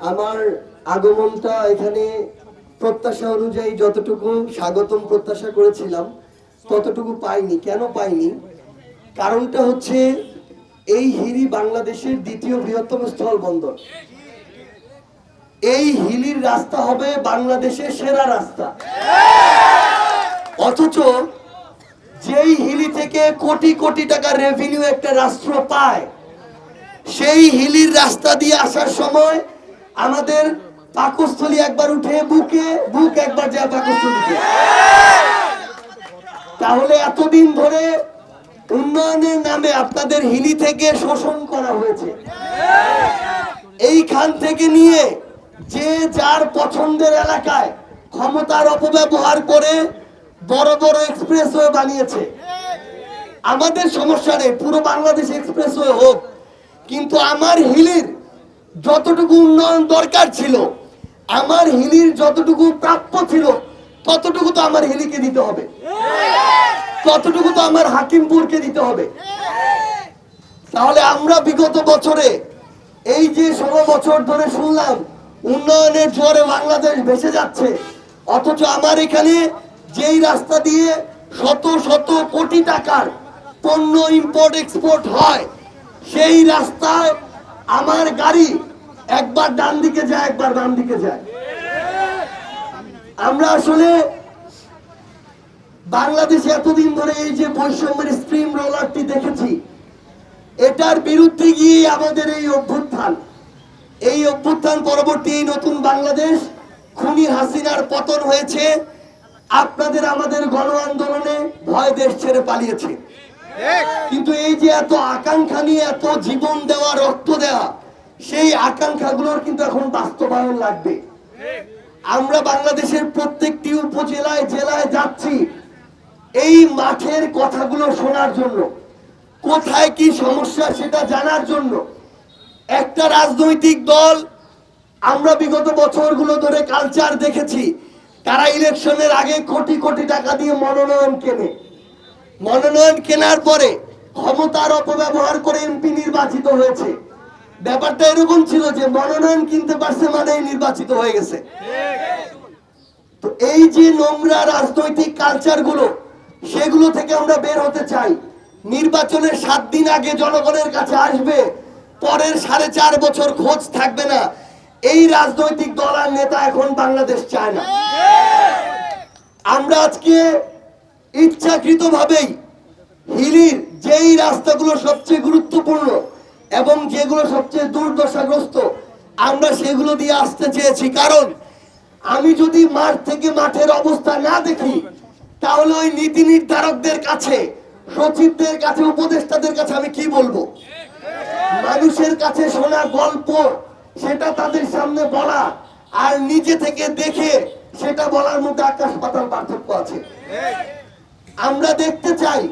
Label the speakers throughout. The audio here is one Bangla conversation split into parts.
Speaker 1: আমার আগমনটা এখানে প্রত্যাশা অনুযায়ী যতটুকু স্বাগতম প্রত্যাশা করেছিলাম, ততটুকু পাইনি। কেন পাইনি? কারণটা হচ্ছে এই হিলি বাংলাদেশের দ্বিতীয় বৃহত্তম স্থল বন্দর এই হিলির রাস্তা হবে বাংলাদেশের সেরা রাস্তা। অথচ যেই হিলি থেকে কোটি কোটি টাকা রেভিনিউ একটা রাষ্ট্র পায়, সেই হিলির রাস্তা দিয়ে আসার সময় আমাদের পাকস্থলী একবার উঠে, বুকে, বুক একবার যায় পাকস্থলীতে তাহলে এতদিন ধরে উন্নয়নের নামে আপনাদের হিলি থেকে শোষণ করা হয়েছে। এইখান থেকে নিয়ে যে যার পছন্দের এলাকায় ক্ষমতার অপব্যবহার করে বড় বড় এক্সপ্রেসওয়ে বানিয়েছে। আমাদের সমস্যা নেই, পুরো বাংলাদেশ এক্সপ্রেসওয়ে হোক, কিন্তু আমার হিলির যতটুকু উন্নয়ন দরকার ছিল, আমার হিলির যতটুকু প্রাপ্য ছিল, ততটুকু তো আমার হিলিকে দিতে হবে। ততটুকু তো আমার হাকিমপুরকে দিতে হবে। তাহলে আমরা বিগত বছরে এই যে ষোলো বছর ধরে শুনলাম, উন্নয়নের জোরে বাংলাদেশ ভেসে যাচ্ছে, অথচ আমার এখানে যেই রাস্তা দিয়ে শত শত কোটি টাকার পণ্য ইম্পোর্ট এক্সপোর্ট হয়, সেই রাস্তায় আমার গাড়ি একবার ডান দিকে যায়, একবার বাম দিকে যায়। আমরা আসলে বাংলাদেশে এতদিন ধরে এই যে বৈষম্যের স্ট্রিম রোলারটি দেখেছি, এটার বিরুদ্ধে গিয়ে আমাদের এই অভ্যুত্থান। এই অভ্যুত্থান পরবর্তী এই নতুন বাংলাদেশ, খুনি হাসিনার পতন হয়েছে। আপনাদের আমাদের গণ আন্দোলনে ভয় দেশ ছেড়ে পালিয়েছে। কিন্তু এই যে এত আকাঙ্ক্ষা নিয়ে এত জীবন দেওয়া, রক্ত দেওয়া, সেই আকাঙ্ক্ষাগুলোর কিন্তু এখন বাস্তবায়ন লাগবে। আমরা বাংলাদেশের প্রত্যেকটি উপজেলায়, জেলায় যাচ্ছি এই মাঠের কথাগুলো শোনার জন্য। কোথায় কি সমস্যা সেটা জানার জন্য। একটা রাজনৈতিক দল, আমরা বিগত বছরগুলো ধরে কালচার দেখেছি, তারা ইলেকশনের আগে কোটি কোটি টাকা দিয়ে মনোনয়ন কেনে। মনোনয়ন কেনার পরে ক্ষমতার অপব্যবহার করে এমপি নির্বাচিত হয়েছে। ব্যাপারটা এরকম ছিল যে মনোনয়ন কিনতে পারছে মানেই নির্বাচিত হয়ে গেছে। তো এই যে নোংরা রাজনৈতিক কালচারগুলো সেগুলো থেকে আমরা বের হতে চাই। নির্বাচনের সাত দিন আগে জনগণের কাছে আসবে, পরের সাড়ে চার বছর খোঁজ থাকবে না। এই রাজনৈতিক দল আর নেতা এখন বাংলাদেশ চায় না। আমরা আজকে ইচ্ছাকৃত ভাবেই হিলির যেই রাস্তাগুলো সবচেয়ে গুরুত্বপূর্ণ এবং যেগুলো সবচেয়ে দুর্দশাগ্রস্ত, আমরা সেগুলো দিয়ে আসতে চেয়েছি। কারণ আমি যদি মাঠ থেকে মাঠের অবস্থা না দেখি, তাহলে ওই নীতি নির্ধারকদের কাছে, সচিবদের কাছে, উপদেষ্টাদের কাছে আমি কি বলব? মানুষের কাছে শোনা গল্প, সেটা তাদের সামনে বলা আর নিজে থেকে দেখে সেটা বলার মধ্যে আকাশ পাতাল পার্থক্য আছে। আমরা দেখতে চাই,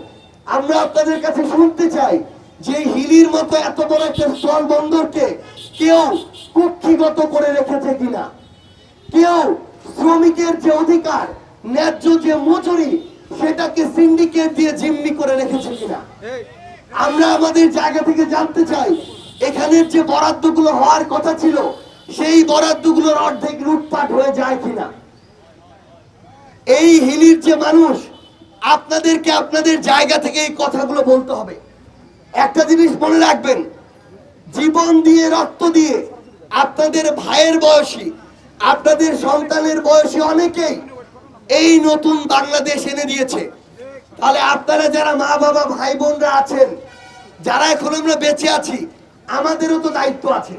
Speaker 1: আমরা আপনাদের কাছে শুনতে চাই যে হিলির মতো এত বড় একটা স্থল বন্দরকে কেউ কুক্ষিগত করে রেখেছে কিনা। কেউ শ্রমিকের যে অধিকার, ন্যায্য যে মজুরি, সেটাকে সিন্ডিকেট দিয়ে জিম্মি করে রেখেছে কিনা। আমরা আমাদের জায়গা থেকে জানতে চাই, এখানের যে বরাদ্দগুলো হওয়ার কথা ছিল, সেই বরাদ্দগুলোর অর্ধেক লুটপাট হয়ে যায় কিনা। এই হিলির যে মানুষ আপনাদেরকে আপনাদের জায়গা থেকে এই কথাগুলো বলতে হবে। একটা জিনিস মনে রাখবেন, জীবন দিয়ে রক্ত দিয়ে আপনাদের ভাইয়ের বয়সী, আপনাদের সন্তানের বয়সী অনেকেই এই নতুন বাংলাদেশ এনে দিয়েছে। তাহলে আপনারা যারা মা বাবা, ভাই বোনরা আছেন, যারা এখন আমরা বেঁচে আছি, আমাদেরও তো দায়িত্ব আছে।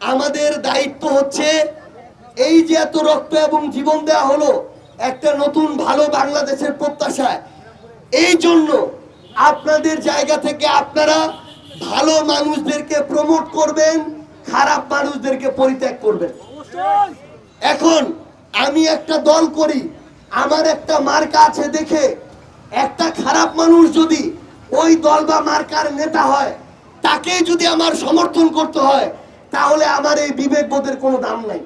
Speaker 1: আমাদের দায়িত্ব হচ্ছে এই যে এত রক্ত এবং জীবন দেওয়া হলো একটা নতুন ভালো বাংলাদেশের প্রত্যাশায়। এই জন্য আপনাদের জায়গা থেকে আপনারা ভালো মানুষদেরকে প্রমোট করবেন, খারাপ মানুষদেরকে পরিত্যাগ করবেন। এখন আমি একটা দল করি, আমার একটা মার্কা আছে দেখে একটা খারাপ মানুষ যদি ওই দল বা মার্কার নেতা হয় তাকে যদি আমার সমর্থন করতে হয়, তাহলে আমার এই বিবেকবোধের কোনো দাম নাই।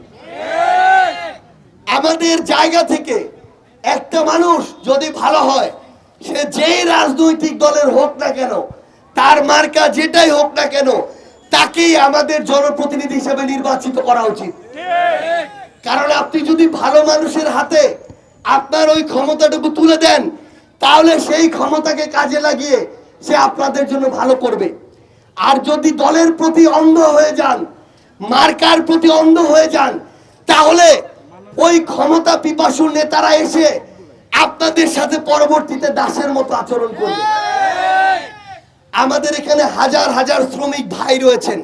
Speaker 1: আমাদের জায়গা থেকে একটা মানুষ যদি ভালো হয়, সে যেই রাজনৈতিক দলের হোক না কেন, তার মার্কা যেটাই হোক না কেন, তাকেই আমাদের জনপ্রতিনিধি হিসেবে নির্বাচিত করা উচিত। কারণ আপনি যদি ভালো মানুষের হাতে আপনার ওই ক্ষমতাটুকু তুলে দেন, তাহলে সেই ক্ষমতাকে কাজে লাগিয়ে সে আপনাদের জন্য ভালো করবে। আর যদি দলের প্রতি অন্ধ হয়ে যান, মার্কার প্রতি অন্ধ হয়ে যান, তাহলে ওই ক্ষমতা পিপাসু নেতারা এসে আপনাদের সাথে পরবর্তীতে দাসের মতো আচরণ করবে। আমাদের এখানে হাজার হাজার শ্রমিক ভাই রয়েছেন।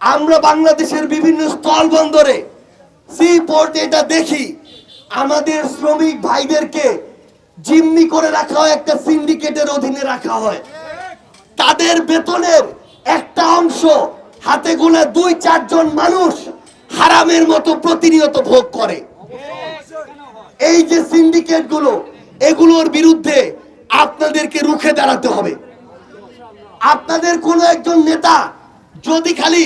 Speaker 1: আমরা বাংলাদেশের বিভিন্ন স্থল বন্দরে সি পোর্টে এটা দেখি, আমাদের শ্রমিক ভাইদেরকে জিম্মি করে রাখা হয়, একটা সিন্ডিকেটের অধীনে রাখা হয়। তাদের বেতনের একটা অংশ হাতে গোনা দুই চারজন মানুষ হারামের মতো প্রতিনিয়ত ভোগ করে। এই যে সিন্ডিকেটগুলো এগুলোর বিরুদ্ধে আপনাদেরকে রুখে দাঁড়াতে হবে। আপনাদের কোন একজন নেতা যদি খালি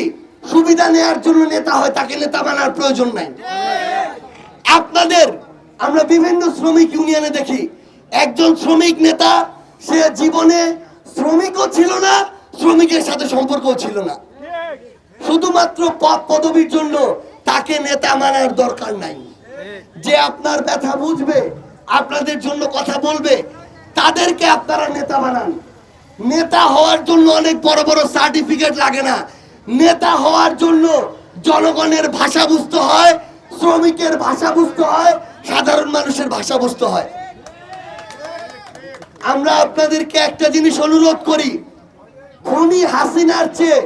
Speaker 1: সুবিধা নেয়ার জন্য নেতা হয়, তাকে নেতা মানার প্রয়োজন নাই। আপনাদের, আমরা বিভিন্ন শ্রমিক ইউনিয়নে দেখি, একজন শ্রমিক নেতা, সে জীবনে শ্রমিকও ছিল না, শ্রমিকের সাথে সম্পর্কও ছিল না। শুধুমাত্র পদ পদবীর জন্য তাকে নেতা মানার দরকার নাই। যে আপনার ব্যথা বুঝবে, আপনাদের জন্য কথা বলবে, তাদেরকে আপনারা নেতা বানান। নেতা হওয়ার জন্য অনেক বড় বড় সার্টিফিকেট লাগে না। নেতা হওয়ার জন্য জনগণের ভাষা বুঝতে হয়, শ্রমিকের ভাষা বুঝতে হয়, সাধারণ মানুষের ভাষা বুঝতে হয়। আমরা আপনাদেরকে একটা জিনিস অনুরোধ করি। খুনি হাসিনার চেয়ে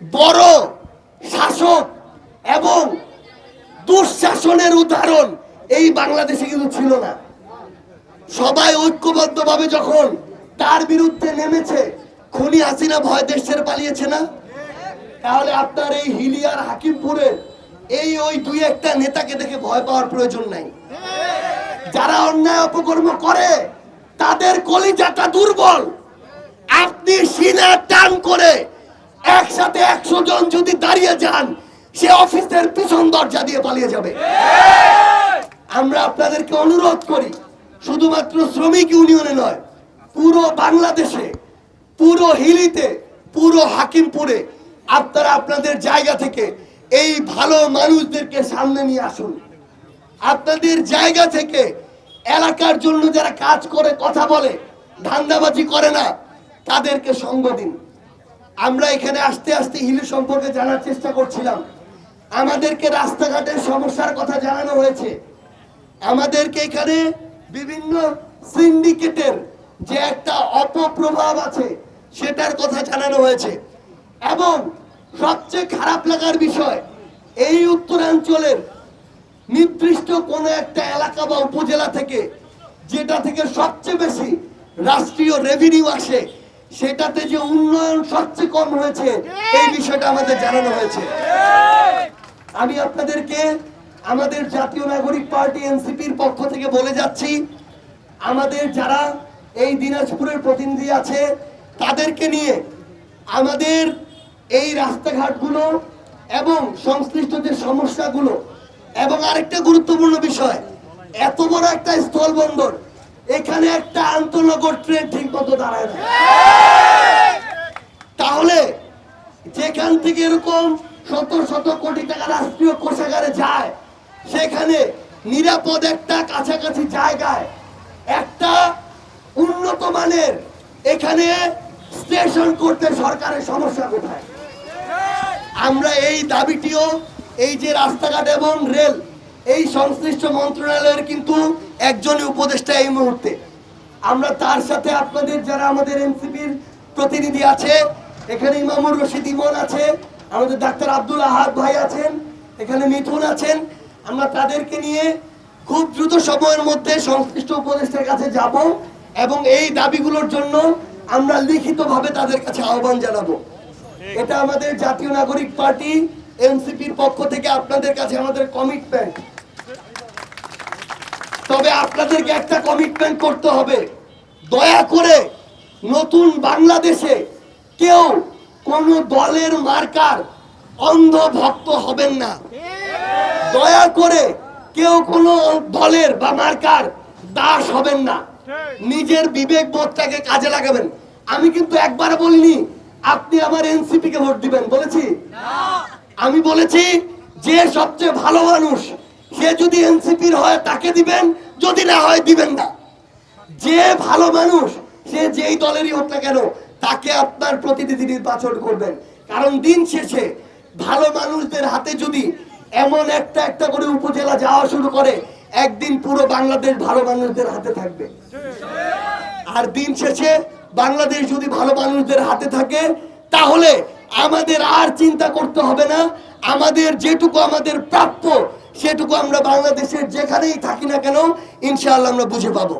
Speaker 1: বড় শাসক এবং দুঃশাসনের উদাহরণ এই বাংলাদেশে কিন্তু ছিল না। সবাই ঐক্যবদ্ধভাবে যখন তার বিরুদ্ধে নেমেছে, খুনি হাসিনা ভয় দেশ ছেড়ে পালিয়েছে না? তাহলে আপনার এই হিলিয়ার হাকিমপুরের এই ওই দুই একটা নেতাকে দেখে ভয় পাওয়ার প্রয়োজন নাই। যারা অন্যায় অপকর্ম করে, তাদের কলিজাটা দুর্বল। আপনি সিনা টান করে একসাথে একশো জন যদি দাঁড়িয়ে যান, সে অফিসের পিছন দরজা দিয়ে পালিয়ে যাবে। আমরা আপনাদেরকে অনুরোধ করি, শুধুমাত্র শ্রমিক ইউনিয়নে নয়, পুরো বাংলাদেশে, পুরো হিলিতে, পুরো হাকিমপুরে আপনারা আপনাদের জায়গা থেকে এই ভালো মানুষদেরকে সামনে নিয়ে আসুন। আপনাদের জায়গা থেকে এলাকার জন্য যারা কাজ করে, কথা বলে, ধান্দাবাজি করে না, তাদেরকে সঙ্গ দিন। আমরা এখানে আস্তে আস্তে হিলি সম্পর্কে জানার চেষ্টা করছিলাম। আমাদেরকে রাস্তাঘাটের সমস্যার কথা জানানো হয়েছে। আমাদেরকে এখানে বিভিন্ন সিন্ডিকেটের যে একটা অপপ্রভাব আছে, সেটার কথা জানানো হয়েছে। এবং সবচেয়ে খারাপ লাগার বিষয়, এই উত্তরাঞ্চলের নির্দিষ্ট কোন একটা এলাকা বা উপজেলা থেকে, যেটা থেকে সবচেয়ে বেশি রাষ্ট্রীয় রেভিনিউ আসে সেটাতে যে উন্নয়ন সবচেয়ে কম হয়েছে, এই বিষয়টা আমাদের জানানো হয়েছে। আমি আপনাদেরকে আমাদের জাতীয় নাগরিক পার্টি এনসিপির পক্ষ থেকে বলে যাচ্ছি, আমাদের যারা এই দিনাজপুরের প্রতিনিধি আছে, তাদেরকে নিয়ে আমাদের এই রাস্তাঘাটগুলো এবং সংশ্লিষ্ট যে সমস্যাগুলো এবং আরেকটা গুরুত্বপূর্ণ বিষয়, এত বড় একটা স্থল বন্দর এখানে একটা আন্তনগর ট্রেন ঠিক মতো দাঁড়ায় না। তাহলে যেখান থেকে এরকম শত শত কোটি টাকা রাষ্ট্রীয় কোষাগারে যায়, সেখানে নিরাপদ একটা কাছাকাছি জায়গায় একটা উন্নত মানের এখানে স্টেশন করতে সরকারের সমস্যা কোথায়? আমরা এই দাবিটিও এই যে রাস্তাঘাট এবং রেল এই সংশ্লিষ্ট মন্ত্রণালয়ের কিন্তু একজনই উপদেষ্টা এই মুহূর্তে। আমরা তার সাথে আপনাদের যারা আমাদের এনসিপির প্রতিনিধি আছে, এখানে ইমামুর রশিদ ইমন আছে, আমাদের ডাক্তার আব্দুল আহাদ ভাই আছেন, এখানে মিথুন আছেন। আমরা তাদেরকে নিয়ে খুব দ্রুত সময়ের মধ্যে সংশ্লিষ্ট উপদেষ্টার কাছে যাব এবং এই দাবিগুলোর জন্য আমরা লিখিতভাবে তাদের কাছে আহ্বান জানাব। এটা আমাদের জাতীয় নাগরিক পার্টি, এনসিপির পক্ষ থেকে আপনাদের কাছে আমাদের কমিটমেন্ট তবে আপনাদেরকে একটা কমিটমেন্ট করতে হবে। দয়া করে নতুন বাংলাদেশে কেউ কোন দলের মার্কার অন্ধ ভক্ত হবেন না। দয়া করে কেউ কোনো দলের বা মার্কার দাস হবেন না। নিজের বিবেক বোধটাকে কাজে লাগাবেন। আমি কিন্তু একবার বলিনি আপনি আমার এনসিপি কে ভোট দিবেন। বলেছি? আমি বলেছি যে সবচেয়ে ভালো মানুষ সে যদি এনসিপির হয় তাকে দিবেন, যদি না হয় দিবেন না। যে ভালো মানুষ, সে যেই দলেরই হোক না কেন, তাকে আপনার প্রতিনিধি নির্বাচন করবেন। কারণ দিন শেষে ভালো মানুষদের হাতে যদি এমন একটা একটা করে উপজেলা যাওয়া শুরু করে, একদিন পুরো বাংলাদেশ ভালো মানুষদের হাতে থাকবে। আর দিন শেষে বাংলাদেশ যদি ভালো মানুষদের হাতে থাকে, তাহলে আমাদের আর চিন্তা করতে হবে না। আমাদের যেটুকু আমাদের প্রাপ্য সেটুকু আমরা বাংলাদেশের যেখানেই থাকি না কেন ইনশাআল্লাহ আমরা বুঝে পাবো।